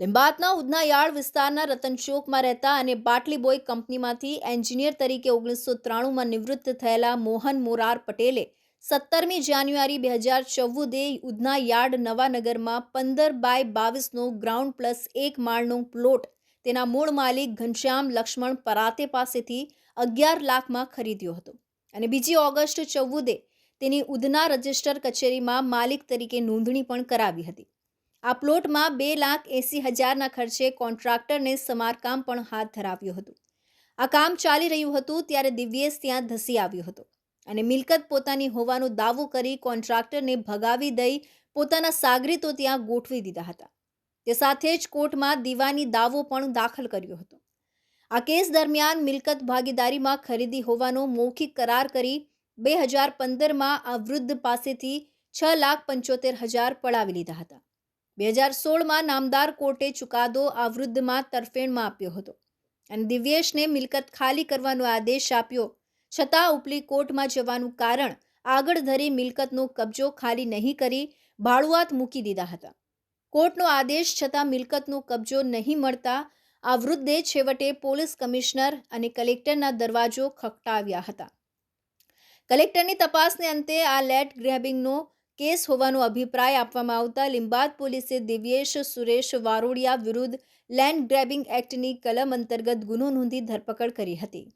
લીંબાતના ઉધનાયાળ વિસ્તારના રતન ચોકમાં રહેતા અને બાટલી બોય કંપનીમાંથી એન્જિનિયર તરીકે ઓગણીસો ત્રાણુંમાં નિવૃત્ત થયેલા મોહન મોરાર પટેલે સત્તરમી જાન્યુઆરી બે હજાર ચૌદે ઉધના યાર્ડ નવાનગરમાં પંદર બાય બાવીસનો ગ્રાઉન્ડ પ્લસ એક માળનો પ્લોટ તેના મૂળ માલિક ઘનશ્યામ લક્ષ્મણ પરાતે પાસેથી અગિયાર લાખમાં ખરીદ્યો હતો. અને બીજી ઓગસ્ટ ચૌદે તેની ઉધના રજિસ્ટર કચેરીમાં માલિક તરીકે નોંધણી પણ કરાવી હતી. આ પ્લોટમાં બે લાખ એંસી હજારના ખર્ચે કોન્ટ્રાક્ટરને સમારકામ પણ હાથ ધરાવ્યું હતું. આ કામ ચાલી રહ્યું હતું ત્યારે દિવ્યેશ ત્યાં ધસી આવ્યો હતો અને મિલકત પોતાની હોવાનો દાવો કરી કોન્ટ્રાક્ટરને ભગાવી દઈ પોતાના સાગરીતો ત્યાં ગોઠવી દીધા હતા. તે સાથે જ કોર્ટમાં દીવાની દાવો પણ દાખલ કર્યો હતો. આ કેસ દરમિયાન મિલકત ભાગીદારીમાં ખરીદી હોવાનો મૌખિક કરાર કરી બે હજાર પંદરમાં આ વૃદ્ધ પાસેથી છ લાખ પંચોતેર હજાર પડાવી લીધા હતા. બે હજાર સોળમાં નામદાર કોર્ટે ચુકાદો આ વૃદ્ધમાં તરફેણમાં આપ્યો હતો અને દિવ્યેશને મિલકત ખાલી કરવાનો આદેશ આપ્યો, છતાં ઉપલી કોર્ટમાં જવાનું કારણ આગળ ધરી મિલકતનો કબજો ખાલી નહીં કરી ભાડુઆત મૂકી દીધા હતા. કોર્ટનો આદેશ છતાં મિલકતનો કબજો નહીં મળતા આ વૃદ્ધે છેવટે પોલીસ કમિશનર અને કલેક્ટરના દરવાજો ખખટાવ્યા હતા. કલેક્ટરની તપાસને અંતે આ લેટ ગ્રેબિંગનો કેસ હોવાનો અભિપ્રાય આપવામાં આવતા લીંબાદ પોલીસે દિવ્યેશ, સુરેશ વારોડિયા વિરુદ્ધ લેન્ડ ગ્રેબિંગ એક્ટની કલમ અંતર્ગત ગુનો નોંધી ધરપકડ કરી હતી.